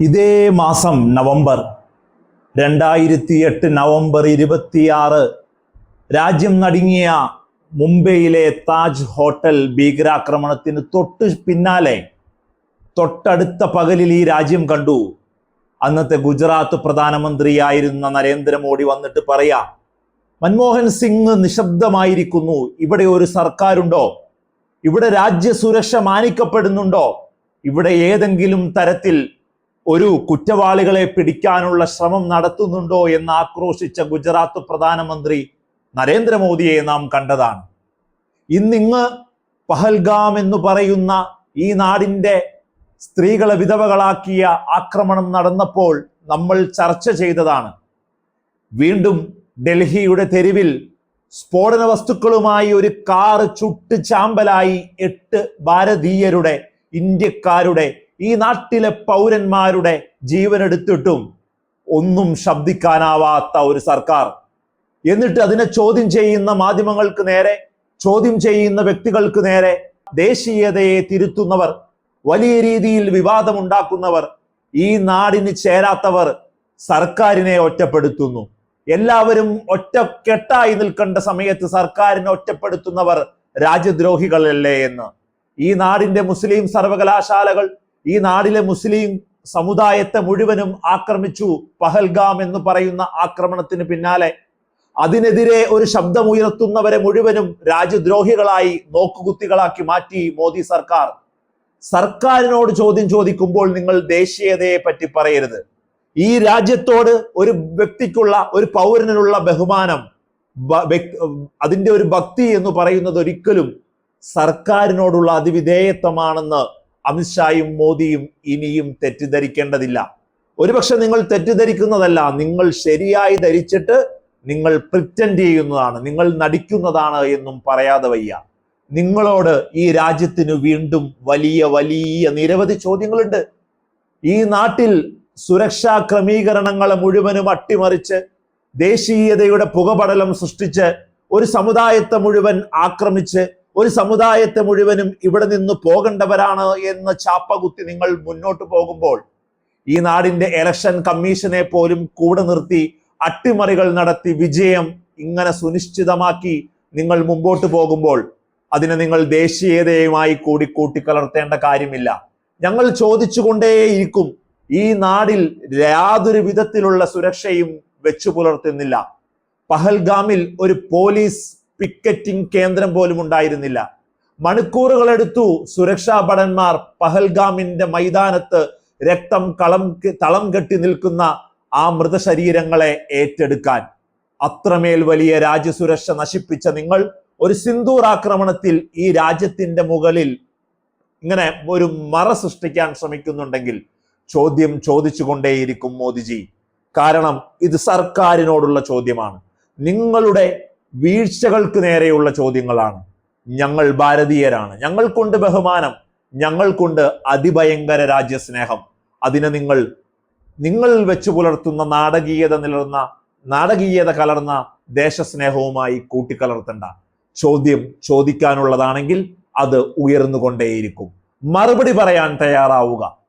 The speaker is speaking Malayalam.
ഇതേ മാസം നവംബർ രണ്ടായിരത്തി എട്ട് നവംബർ ഇരുപത്തിയാറ് രാജ്യം നടുങ്ങിയ മുംബൈയിലെ താജ് ഹോട്ടൽ ഭീകരാക്രമണത്തിന് തൊട്ട് പിന്നാലെ തൊട്ടടുത്ത പകലിൽ ഈ രാജ്യം കണ്ടു. അന്നത്തെ ഗുജറാത്ത് പ്രധാനമന്ത്രിയായിരുന്ന നരേന്ദ്രമോദി വന്നിട്ട് പറയാ മൻമോഹൻ സിംഗ് നിശബ്ദമായിരിക്കുന്നു. ഇവിടെ ഒരു സർക്കാരുണ്ടോ? ഇവിടെ രാജ്യസുരക്ഷ മാനിക്കപ്പെടുന്നുണ്ടോ? ഇവിടെ ഏതെങ്കിലും തരത്തിൽ ഒരു കുറ്റവാളികളെ പിടിക്കാനുള്ള ശ്രമം നടത്തുന്നുണ്ടോ എന്ന് ആക്രോശിച്ച ഗുജറാത്ത് പ്രധാനമന്ത്രി നരേന്ദ്രമോദിയെ നാം കണ്ടതാണ്. ഇന്നിങ്ങ് പഹൽഗാം എന്ന് പറയുന്ന ഈ നാടിന്റെ സ്ത്രീകളെ വിധവകളാക്കിയ ആക്രമണം നടന്നപ്പോൾ നമ്മൾ ചർച്ച ചെയ്തതാണ്. വീണ്ടും ഡൽഹിയുടെ തെരുവിൽ സ്ഫോടന വസ്തുക്കളുമായി ഒരു കാറ് ചുട്ട് ചാമ്പലായി എട്ട് ഭാരതീയരുടെ ഇന്ത്യക്കാരുടെ ഈ നാട്ടിലെ പൗരന്മാരുടെ ജീവൻ എടുത്തിട്ടും ഒന്നും ശബ്ദിക്കാനാവാത്ത ഒരു സർക്കാർ. എന്നിട്ട് അതിനെ ചോദ്യം ചെയ്യുന്ന മാധ്യമങ്ങൾക്ക് നേരെ ചോദ്യം ചെയ്യുന്ന വ്യക്തികൾക്ക് നേരെ ദേശീയതയെ തിരുത്തുന്നവർ വലിയ രീതിയിൽ വിവാദമുണ്ടാക്കുന്നവർ ഈ നാടിന് ചേരാത്തവർ സർക്കാരിനെ ഒറ്റപ്പെടുത്തുന്നു. എല്ലാവരും ഒറ്റക്കെട്ടായി നിൽക്കേണ്ട സമയത്ത് സർക്കാരിനെ ഒറ്റപ്പെടുത്തുന്നവർ രാജ്യദ്രോഹികളല്ലേ എന്ന്. ഈ നാടിന്റെ മുസ്ലിം സർവകലാശാലകൾ ഈ നാടിലെ മുസ്ലിം സമുദായത്തെ മുഴുവനും ആക്രമിച്ചു പഹൽഗാം എന്ന് പറയുന്ന ആക്രമണത്തിന് പിന്നാലെ അതിനെതിരെ ഒരു ശബ്ദമുയർത്തുന്നവരെ മുഴുവനും രാജ്യദ്രോഹികളായി നോക്കുകുത്തികളാക്കി മാറ്റി മോദി സർക്കാർ. സർക്കാരിനോട് ചോദ്യം ചോദിക്കുമ്പോൾ നിങ്ങൾ ദേശീയതയെ പറ്റി പറയരുത്. ഈ രാജ്യത്തോട് ഒരു വ്യക്തിക്കുള്ള ഒരു പൗരനുള്ള ബഹുമാനം അതിന്റെ ഒരു ഭക്തി എന്ന് പറയുന്നത് ഒരിക്കലും സർക്കാരിനോടുള്ള അതിവിധേയത്വമാണെന്ന് അമിത്ഷായും മോദിയും ഇനിയും തെറ്റിദ്ധരിക്കേണ്ടതില്ല. ഒരുപക്ഷെ നിങ്ങൾ തെറ്റിദ്ധരിക്കുന്നതല്ല നിങ്ങൾ ശരിയായി ധരിച്ചിട്ട് നിങ്ങൾ പ്രിറ്റൻഡ് ചെയ്യുന്നതാണ് നിങ്ങൾ നടിക്കുന്നതാണ് എന്നും പറയാതെ വയ്യ. നിങ്ങളോട് ഈ രാജ്യത്തിന് വീണ്ടും വലിയ വലിയ നിരവധി ചോദ്യങ്ങളുണ്ട്. ഈ നാട്ടിൽ സുരക്ഷാ ക്രമീകരണങ്ങളെ മുഴുവനും അട്ടിമറിച്ച് ദേശീയതയുടെ പുകപടലം സൃഷ്ടിച്ച് ഒരു സമുദായത്തെ മുഴുവൻ ആക്രമിച്ച് ഒരു സമുദായത്തെ മുഴുവനും ഇവിടെ നിന്ന് പോകേണ്ടവരാണ് എന്ന് ചാപ്പകുത്തി നിങ്ങൾ മുന്നോട്ട് പോകുമ്പോൾ ഈ നാടിന്റെ ഇലക്ഷൻ കമ്മീഷനെ പോലും കൂടെ നിർത്തി അട്ടിമറികൾ നടത്തി വിജയം ഇങ്ങനെ സുനിശ്ചിതമാക്കി നിങ്ങൾ മുമ്പോട്ട് പോകുമ്പോൾ അതിനെ നിങ്ങൾ ദേശീയതയുമായി കൂടി കൂട്ടിക്കലർത്തേണ്ട കാര്യമില്ല. ഞങ്ങൾ ചോദിച്ചുകൊണ്ടേയിരിക്കും ഈ നാടിൽ യാതൊരു വിധത്തിലുള്ള സുരക്ഷയും വെച്ചു പുലർത്തുന്നില്ല. പഹൽഗാമിൽ ഒരു പോലീസ് പിക്കറ്റിംഗ് കേന്ദ്രം പോലും ഉണ്ടായിരുന്നില്ല. മണിക്കൂറുകളെടുത്തു സുരക്ഷാ ഭടന്മാർ പഹൽഗാമിന്റെ മൈതാനത്ത് രക്തം കളം തളം കെട്ടി നിൽക്കുന്ന ആ മൃതശരീരങ്ങളെ ഏറ്റെടുക്കാൻ. അത്രമേൽ വലിയ രാജ്യസുരക്ഷ നശിപ്പിച്ച നിങ്ങൾ ഒരു സിന്ദൂർ ആക്രമണത്തിൽ ഈ രാജ്യത്തിന്റെ മുകളിൽ ഇങ്ങനെ ഒരു മറ സൃഷ്ടിക്കാൻ ശ്രമിക്കുന്നുണ്ടെങ്കിൽ ചോദ്യം ചോദിച്ചുകൊണ്ടേയിരിക്കും മോദിജി. കാരണം ഇത് സർക്കാരിനോടുള്ള ചോദ്യമാണ്. നിങ്ങളുടെ വീഴ്ചകൾക്ക് നേരെയുള്ള ചോദ്യങ്ങളാണ്. ഞങ്ങൾ ഭാരതീയരാണ്. ഞങ്ങൾക്കുണ്ട് ബഹുമാനം. ഞങ്ങൾക്കുണ്ട് അതിഭയങ്കര രാജ്യസ്നേഹം. അതിനെ നിങ്ങൾ നിങ്ങൾ വെച്ചു പുലർത്തുന്ന നാടകീയത നിലർന്ന നാടകീയത കലർന്ന ദേശസ്നേഹവുമായി കൂട്ടിക്കലർത്തണ്ട. ചോദ്യം ചോദിക്കാനുള്ളതാണെങ്കിൽ അത് ഉയർന്നുകൊണ്ടേയിരിക്കും. മറുപടി പറയാൻ തയ്യാറാവുക.